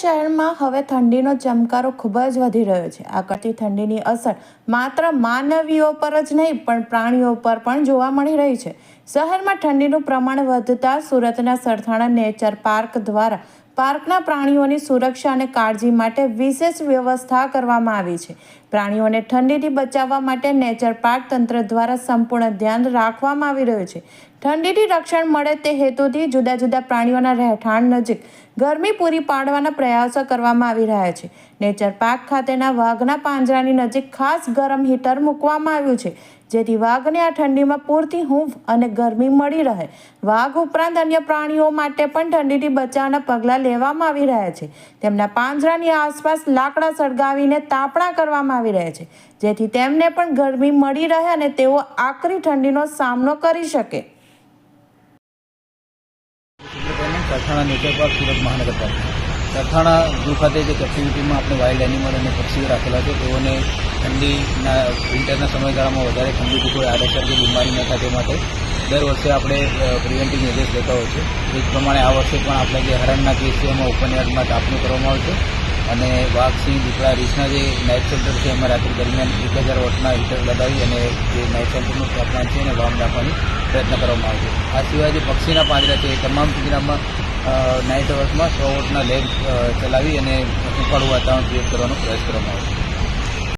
શહેરમાં હવે ઠંડીનો ચમકારો ખૂબ જ વધી રહ્યો છે. આ કરતી ઠંડીની અસર માત્ર માનવીઓ પર જ નહીં, પણ પ્રાણીઓ પર પણ જોવા મળી રહી છે. શહેરમાં ઠંડીનું પ્રમાણ વધતા સુરતના સરથાણા નેચર પાર્ક દ્વારા પાર્કના પ્રાણીઓની સુરક્ષા અને કાળજી માટે વિશેષ વ્યવસ્થા કરવામાં આવી છે. પ્રાણીઓને ઠંડીથી બચાવવા માટે નેચર પાર્ક તંત્ર દ્વારા સંપૂર્ણ ધ્યાન રાખવામાં આવી રહ્યું છે. ઠંડીથી રક્ષણ મળે તે હેતુથી જુદા જુદા પ્રાણીઓના રહેઠાણ નજીક ગરમી પૂરી પાડવાના પ્રયાસો કરવામાં આવી રહ્યા છે. નેચર પાર્ક ખાતેના વાઘના પાંજરાની નજીક ખાસ ગરમ હીટર મૂકવામાં આવ્યું છે, જેથી વાઘને આ ઠંડીમાં પૂરતી હૂંફ અને ગરમી મળી રહે. વાઘ ઉપરાંત અન્ય પ્રાણીઓ માટે પણ ઠંડીથી બચાવના પગલાં લેવામાં આવી રહ્યા છે. તેમના પાંજરાની આસપાસ લાકડા સળગાવીને તાપણા કરવામાં આવી રહ્યા છે. જેથી તેમને પણ ગરમી મળી રહે અને તેઓ આકરી ઠંડીનો સામનો કરી શકે. સરથાણા નેચર પાર્ક સુરત મહાનગરપાલિકા. સરથાણા ઝૂ ખાતે જે કેપ્ટિવિટીમાં આપણે વાઇલ્ડ એનિમલ અને પક્ષીઓ રાખેલા છે, તેઓને ઠંડીના વિન્ટરના સમયગાળામાં વધારે ઠંડી કોઈ આડઅસર કે બીમારી ન થાય તે માટે દર વર્ષે આપણે પ્રિવેન્ટિવ મેજર્સ લેતા હોય છે એ જ પ્રમાણે આ વર્ષે પણ આપણે જે હરણના કેસ છે એમાં ઓપન એરમાં તાપણું કરવામાં આવશે અને વાઘ સિંહ દીપડા રીસના જે નાઇટ સેન્ટર છે એમાં રાત્રિ દરમિયાન એક હજાર વોટના હીટર લગાવી અને જે નાઇટ સેન્ટરનું તાપમાન છે એને વામ રાખવાની પ્રયત્ન કરવામાં આવશે આ સિવાય જે પક્ષીના પાંજરા છે એ તમામ પિંજરામાં નાઇટ અવર્સમાં સો વોટના લેબ ચલાવી અને ઉપાડું વાતાવરણ ક્રિએટ કરવાનો પ્રયાસ કરવામાં આવશે